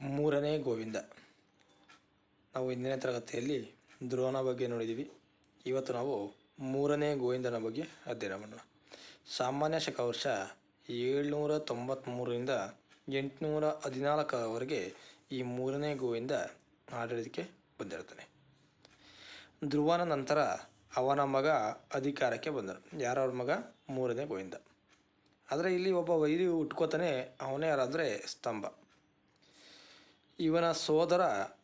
ಮೂರನೇ ಗೋವಿಂದ. ನಾವು ಇಂದಿನ ತರಗತಿಯಲ್ಲಿ ಧ್ರುವನ ಬಗ್ಗೆ ನೋಡಿದ್ದೀವಿ ಇವತ್ತು ನಾವು ಮೂರನೇ ಗೋವಿಂದನ ಬಗ್ಗೆ ಅಧ್ಯಯನ ಮಾಡೋಣ. ಸಾಮಾನ್ಯ ಶಕವರ್ಷ ಏಳ್ನೂರ ತೊಂಬತ್ತ್ಮೂರರಿಂದ ಎಂಟುನೂರ ಹದಿನಾಲ್ಕರವರೆಗೆ ಈ ಮೂರನೇ ಗೋವಿಂದ ಆಡಳಿತಕ್ಕೆ ಬಂದಿರ್ತಾನೆ ಧ್ರುವನ ನಂತರ ಅವನ ಮಗ ಅಧಿಕಾರಕ್ಕೆ ಬಂದರು ಯಾರವ್ರ ಮಗ? ಮೂರನೇ ಗೋವಿಂದ. ಆದರೆ ಇಲ್ಲಿ ಒಬ್ಬ ವೈರಿ ಉಟ್ಕೋತಾನೆ, ಅವನೇ ಯಾರಾದರೆ ಸ್ತಂಭ. ಇವನ ಸೋದರ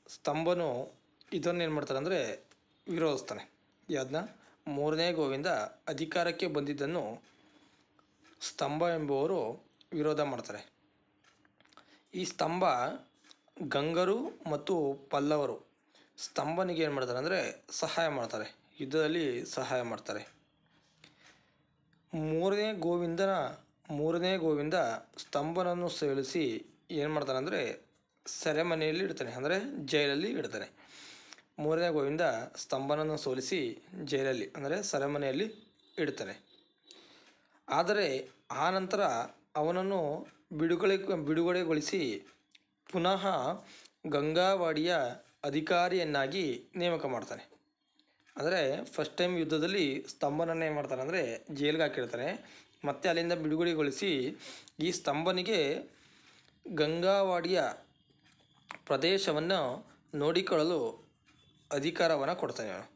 ಸ್ತಂಭನು ಇದನ್ನೇನು ಮಾಡ್ತಾನೆ ಅಂದರೆ ವಿರೋಧಿಸ್ತಾನೆ. ಯಾವ್ದನ್ನ ಮೂರನೇ ಗೋವಿಂದ ಅಧಿಕಾರಕ್ಕೆ ಬಂದಿದ್ದನ್ನು ಸ್ತಂಭ ಎಂಬುವರು ವಿರೋಧ ಮಾಡ್ತಾರೆ. ಈ ಸ್ತಂಭ ಗಂಗರು ಮತ್ತು ಪಲ್ಲವರು ಸ್ತಂಭನಿಗೆ ಏನು ಮಾಡ್ತಾರೆ ಅಂದರೆ ಸಹಾಯ ಮಾಡ್ತಾರೆ. ಯುದ್ಧದಲ್ಲಿ ಸಹಾಯ ಮಾಡ್ತಾರೆ. ಮೂರನೇ ಗೋವಿಂದನ, ಮೂರನೇ ಗೋವಿಂದ ಸ್ತಂಭನನ್ನು ಸೇಳಿಸಿ ಏನು ಮಾಡ್ತಾನೆ ಅಂದರೆ ಸೆರೆಮನೆಯಲ್ಲಿ ಇಡ್ತಾನೆ, ಅಂದರೆ ಜೈಲಲ್ಲಿ ಇಡ್ತಾನೆ. ಮೂರನೇ ಗೋವಿಂದ ಸ್ತಂಭನನ್ನು ಸೋಲಿಸಿ ಜೈಲಲ್ಲಿ, ಅಂದರೆ ಸೆರೆಮನೆಯಲ್ಲಿ ಇಡ್ತಾನೆ. ಆದರೆ ಆ ನಂತರ ಅವನನ್ನು ಬಿಡುಗಡೆ, ಬಿಡುಗಡೆಗೊಳಿಸಿ ಪುನಃ ಗಂಗಾವಾಡಿಯ ಅಧಿಕಾರಿಯನ್ನಾಗಿ ನೇಮಕ ಮಾಡ್ತಾನೆ. ಅಂದರೆ ಫಸ್ಟ್ ಟೈಮ್ ಯುದ್ಧದಲ್ಲಿ ಸ್ತಂಭನನ್ನು ಏನು ಮಾಡ್ತಾನೆ, ಅಂದರೆ ಜೈಲಿಗೆ ಹಾಕಿರ್ತಾನೆ ಮತ್ತೆ ಅಲ್ಲಿಂದ ಬಿಡುಗಡೆಗೊಳಿಸಿ ಈ ಸ್ತಂಭನಿಗೆ ಗಂಗಾವಾಡಿಯ ಪ್ರದೇಶವನ್ನು ನೋಡಿಕೊಳ್ಳಲು ಅಧಿಕಾರವನ್ನು ಕೊಡ್ತಾನೆ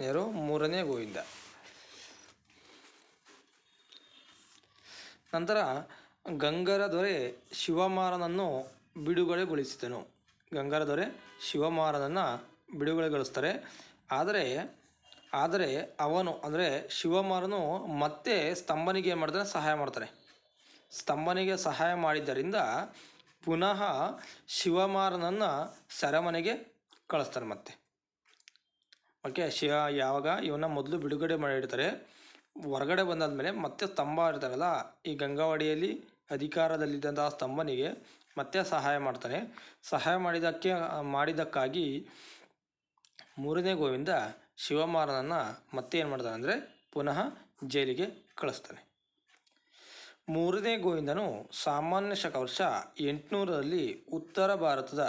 ಯಾರು ಮೂರನೇ ಗೋವಿಂದ. ನಂತರ ಗಂಗರ ದೊರೆ ಶಿವಮಾರನನ್ನು ಬಿಡುಗಡೆಗೊಳಿಸಿದನು. ಗಂಗರ ದೊರೆ ಶಿವಮಾರನನ್ನು ಬಿಡುಗಡೆಗೊಳಿಸ್ತಾರೆ. ಆದರೆ ಆದರೆ ಅವನು, ಅಂದರೆ ಶಿವಮಾರನು ಮತ್ತೆ ಸ್ತಂಭನಿಗೆ ಏನು ಮಾಡ್ತಾನೆ? ಸಹಾಯ ಮಾಡ್ತಾನೆ. ಸ್ತಂಭನಿಗೆ ಸಹಾಯ ಮಾಡಿದ್ದರಿಂದ ಪುನಃ ಶಿವಮಾರನನ್ನು ಸೆರೆಮನೆಗೆ ಕಳಿಸ್ತಾರೆ ಮತ್ತೆ. ಓಕೆ, ಶಿವ ಯಾವಾಗ ಇವನ್ನ ಮೊದಲು ಬಿಡುಗಡೆ ಮಾಡಿರ್ತಾರೆ, ಹೊರಗಡೆ ಬಂದಾದ್ಮೇಲೆ ಮತ್ತೆ ಸ್ತಂಭ ಇರ್ತಾರಲ್ಲ, ಈ ಗಂಗಾವಾಡಿಯಲ್ಲಿ ಅಧಿಕಾರದಲ್ಲಿದ್ದಂತಹ ಸ್ತಂಭನಿಗೆ ಮತ್ತೆ ಸಹಾಯ ಮಾಡ್ತಾನೆ. ಸಹಾಯ ಮಾಡಿದ್ದಕ್ಕೆ ಮಾಡಿದ್ದಕ್ಕಾಗಿ ಮೂರನೇ ಗೋವಿಂದ ಶಿವಮಾರನನ್ನು ಮತ್ತೆ ಏನು ಮಾಡ್ತಾನೆ ಅಂದರೆ ಪುನಃ ಜೈಲಿಗೆ ಕಳಿಸ್ತಾನೆ. ಮೂರನೇ ಗೋವಿಂದನು ಸಾಮಾನ್ಯ ಶಕವರ್ಷ ಎಂಟುನೂರರಲ್ಲಿ ಉತ್ತರ ಭಾರತದ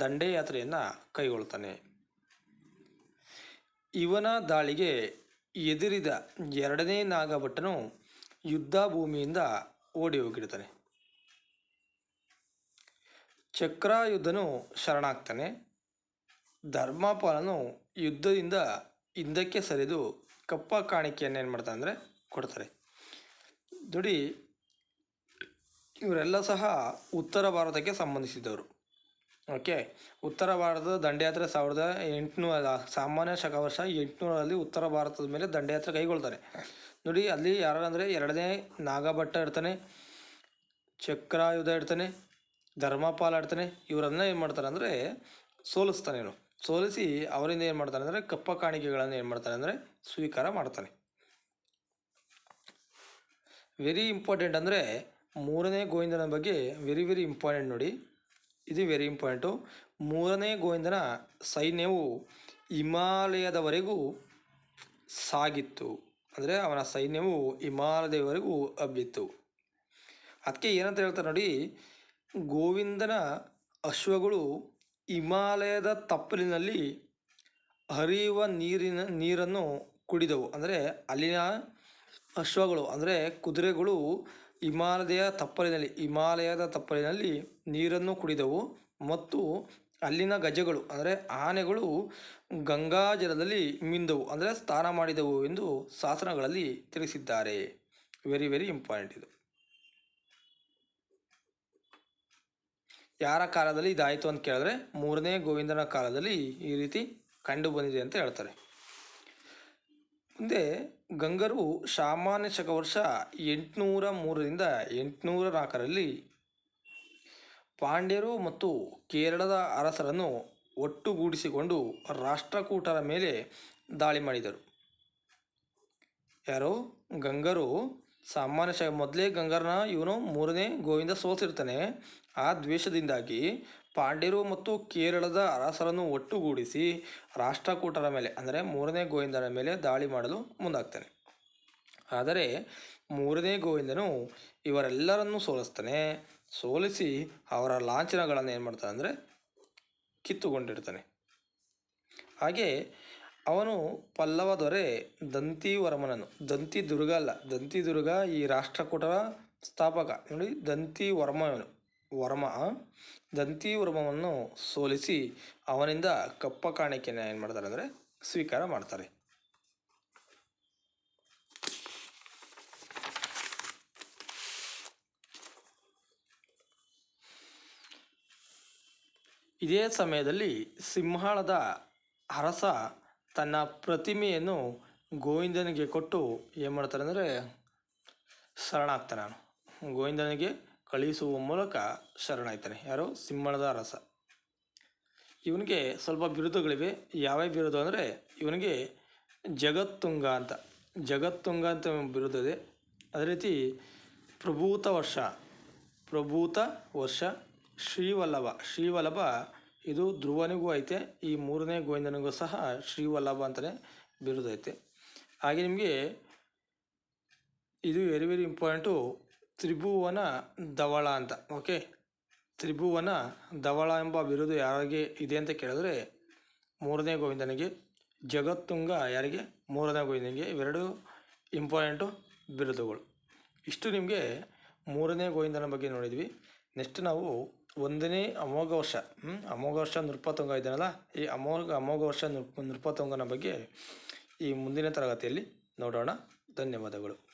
ದಂಡೆಯಾತ್ರೆಯನ್ನು ಕೈಗೊಳ್ತಾನೆ. ಇವನ ದಾಳಿಗೆ ಎದುರಿದ ಎರಡನೇ ನಾಗಭಟ್ಟನು ಯುದ್ಧ ಭೂಮಿಯಿಂದ ಓಡಿ ಹೋಗಿರ್ತಾನೆ ಚಕ್ರಾಯುಧನು ಶರಣಾಗ್ತಾನೆ. ಧರ್ಮಪಾಲನು ಯುದ್ಧದಿಂದ ಹಿಂದಕ್ಕೆ ಸರಿದು ಕಪ್ಪ ಕಾಣಿಕೆಯನ್ನು ಏನು ಮಾಡ್ತಾನೆ ಅಂದರೆ ಕೊಡ್ತಾರೆ. ನೋಡಿ ಇವರೆಲ್ಲ ಸಹ ಉತ್ತರ ಭಾರತಕ್ಕೆ ಸಂಬಂಧಿಸಿದವರು. ಓಕೆ? ಉತ್ತರ ಭಾರತದ ದಂಡಯಾತ್ರೆ ಸಾವಿರದ ಎಂಟುನೂರ, ಸಾಮಾನ್ಯ ಶಕವರ್ಷ ಎಂಟುನೂರಲ್ಲಿ ಉತ್ತರ ಭಾರತದ ಮೇಲೆ ದಂಡಯಾತ್ರೆ ಕೈಗೊಳ್ತಾರೆ. ನೋಡಿ, ಅಲ್ಲಿ ಯಾರಂದರೆ ಎರಡನೇ ನಾಗಭಟ್ಟ ಇರ್ತಾನೆ ಚಕ್ರಾಯುಧ ಇರ್ತಾನೆ ಧರ್ಮಪಾಲ ಇರ್ತಾನೆ ಇವರನ್ನ ಏನು ಮಾಡ್ತಾರೆ ಅಂದರೆ ಸೋಲಿಸ್ತಾನೆ ಇವನು ಸೋಲಿಸಿ ಅವರಿಂದ ಏನು ಮಾಡ್ತಾನೆ ಅಂದರೆ ಕಪ್ಪ ಕಾಣಿಕೆಗಳನ್ನು ಏನು ಮಾಡ್ತಾನೆ ಅಂದರೆ ಸ್ವೀಕಾರ ಮಾಡ್ತಾನೆ. ವೆರಿ ಇಂಪಾರ್ಟೆಂಟ್ ಅಂದರೆ ಮೂರನೇ ಗೋವಿಂದನ ಬಗ್ಗೆ ವೆರಿ ವೆರಿ ಇಂಪಾರ್ಟೆಂಟ್ ನೋಡಿ. ಇದು ವೆರಿ ಇಂಪಾರ್ಟೆಂಟು ಮೂರನೇ ಗೋವಿಂದನ ಸೈನ್ಯವು ಹಿಮಾಲಯದವರೆಗೂ ಸಾಗಿತ್ತು. ಅಂದರೆ ಅವನ ಸೈನ್ಯವು ಹಿಮಾಲಯದವರೆಗೂ ಹಬ್ಬಿತ್ತು. ಅದಕ್ಕೆ ಏನಂತ ಹೇಳ್ತಾರೆ ನೋಡಿ, ಗೋವಿಂದನ ಅಶ್ವಗಳು ಹಿಮಾಲಯದ ತಪ್ಪಲಿನಲ್ಲಿ ಹರಿಯುವ ನೀರಿನ, ನೀರನ್ನು ಕುಡಿದವು. ಅಂದರೆ ಅಲ್ಲಿನ ಅಶ್ವಗಳು, ಅಂದರೆ ಕುದುರೆಗಳು, ಹಿಮಾಲಯದ ತಪ್ಪಲಿನಲ್ಲಿ ಹಿಮಾಲಯದ ತಪ್ಪಲಿನಲ್ಲಿ ನೀರನ್ನು ಕುಡಿದವು ಮತ್ತು ಅಲ್ಲಿನ ಗಜಗಳು, ಅಂದರೆ ಆನೆಗಳು ಗಂಗಾಜಲದಲ್ಲಿ ಮಿಂದವು, ಅಂದರೆ ಸ್ನಾನ ಮಾಡಿದವು ಎಂದು ಶಾಸನಗಳಲ್ಲಿ ತಿಳಿಸಿದ್ದಾರೆ. ವೆರಿ ವೆರಿ ಇಂಪಾರ್ಟೆಂಟ್ ಇದು. ಯಾರ ಕಾಲದಲ್ಲಿ ಇದಾಯಿತು ಅಂತ ಕೇಳಿದ್ರೆ, ಮೂರನೇ ಗೋವಿಂದನ ಕಾಲದಲ್ಲಿ ಈ ರೀತಿ ಕಂಡು ಬಂದಿದೆ ಅಂತ ಹೇಳ್ತಾರೆ. ಮುಂದೆ ಗಂಗರು ಸಾಮಾನ್ಯ ಶಕವರ್ಷ ಎಂಟುನೂರ ಮೂರರಿಂದ ಎಂಟುನೂರ ನಾಲ್ಕರಲ್ಲಿ ಪಾಂಡ್ಯರು ಮತ್ತು ಕೇರಳದ ಅರಸರನ್ನು ಒಟ್ಟುಗೂಡಿಸಿಕೊಂಡು ರಾಷ್ಟ್ರಕೂಟರ ಮೇಲೆ ದಾಳಿ ಮಾಡಿದರು. ಯಾರು? ಗಂಗರು. ಸಾಮಾನ್ಯ ಶ ಮೊದಲೇ ಗಂಗರನ್ನ ಇವನು ಮೂರನೇ ಗೋವಿಂದ ಸೋತಿರ್ತಾನೆ ಆ ದ್ವೇಷದಿಂದಾಗಿ ಪಾಂಡ್ಯರು ಮತ್ತು ಕೇರಳದ ಅರಸರನ್ನು ಒಟ್ಟುಗೂಡಿಸಿ ರಾಷ್ಟ್ರಕೂಟರ ಮೇಲೆ, ಅಂದರೆ ಮೂರನೇ ಗೋವಿಂದನ ಮೇಲೆ ದಾಳಿ ಮಾಡಲು ಮುಂದಾಗ್ತಾನೆ. ಆದರೆ ಮೂರನೇ ಗೋವಿಂದನು ಇವರೆಲ್ಲರನ್ನೂ ಸೋಲಿಸ್ತಾನೆ. ಸೋಲಿಸಿ ಅವರ ಲಾಂಛನಗಳನ್ನು ಏನು ಮಾಡ್ತಾನೆ ಅಂದರೆ ಕಿತ್ತುಕೊಂಡಿರ್ತಾನೆ. ಹಾಗೆ ಅವನು ಪಲ್ಲವ ದೊರೆ ದಂತಿವರ್ಮನನು. ದಂತಿ ದುರ್ಗ ಅಲ್ಲ ದಂತಿ ದುರ್ಗ ಈ ರಾಷ್ಟ್ರಕೂಟರ ಸ್ಥಾಪಕ. ನೋಡಿ ದಂತಿ ವರ್ಮ, ದಂತಿ ವರ್ಮವನ್ನು ಸೋಲಿಸಿ ಅವನಿಂದ ಕಪ್ಪ ಕಾಣಿಕೆಯನ್ನು ಏನು ಮಾಡ್ತಾರೆ ಅಂದರೆ ಸ್ವೀಕಾರ ಮಾಡ್ತಾರೆ. ಇದೇ ಸಮಯದಲ್ಲಿ ಸಿಂಹಳದ ಅರಸ ತನ್ನ ಪ್ರತಿಮೆಯನ್ನು ಗೋವಿಂದನಿಗೆ ಕೊಟ್ಟು ಏನು ಮಾಡ್ತಾರೆ ಅಂದರೆ ಶರಣಾಗ್ತಾನೆ ಗೋವಿಂದನಿಗೆ ಕಳುಹಿಸುವ ಮೂಲಕ ಶರಣಾಯ್ತಾನೆ. ಯಾರು? ಸಿಂಹಳದ ಅರಸ ಇವನಿಗೆ ಸ್ವಲ್ಪ ಬಿರುದುಗಳಿವೆ. ಯಾವ ಬಿರುದು ಅಂದರೆ ಇವನಿಗೆ ಜಗತ್ತುಂಗ ಅಂತ. ಜಗತ್ತುಂಗ ಅಂತ ಬಿರುದು ಇದೆ. ಅದೇ ರೀತಿ ಪ್ರಭೂತ ವರ್ಷ. ಪ್ರಭೂತ ವರ್ಷ ಶ್ರೀವಲ್ಲಭ. ಶ್ರೀವಲ್ಲಭ ಇದು ಧ್ರುವನಿಗೂ ಐತೆ. ಈ ಮೂರನೇ ಗೋವಿಂದನಿಗೂ ಸಹ ಶ್ರೀವಲ್ಲಭ ಅಂತಲೇ ಬಿರುದು ಐತೆ. ಹಾಗೆ ನಿಮಗೆ ಇದು very very important Tribhuvana Dhavala ಅಂತ ಓಕೆ ತ್ರಿಭುವನ ಧವಳ ಎಂಬ ಬಿರುದು ಯಾರಿಗೆ ಇದೆ ಅಂತ ಕೇಳಿದ್ರೆ ಮೂರನೇ ಗೋವಿಂದನಿಗೆ, ಜಗತ್ತುಂಗ ಯಾರಿಗೆ? ಮೂರನೇ ಗೋವಿಂದನಿಗೆ ಇವೆರಡು ಇಂಪಾರ್ಟೆಂಟು ಬಿರುದುಗಳು. ಇಷ್ಟು ನಿಮಗೆ ಮೂರನೇ ಗೋವಿಂದನ ಬಗ್ಗೆ ನೋಡಿದ್ವಿ. ನೆಕ್ಸ್ಟ್ ನಾವು ಒಂದನೇ ಅಮೋಘ ವರ್ಷ? ಅಮೋಘ ವರ್ಷ ನೃಪತುಂಗ ಇದ್ದಾನಲ್ಲ ಈ ಅಮೋಘ ಅಮೋಘ ವರ್ಷ ನೃಪ ನೃಪತುಂಗನ ಬಗ್ಗೆ ಈ ಮುಂದಿನ ತರಗತಿಯಲ್ಲಿ ನೋಡೋಣ. ಧನ್ಯವಾದಗಳು.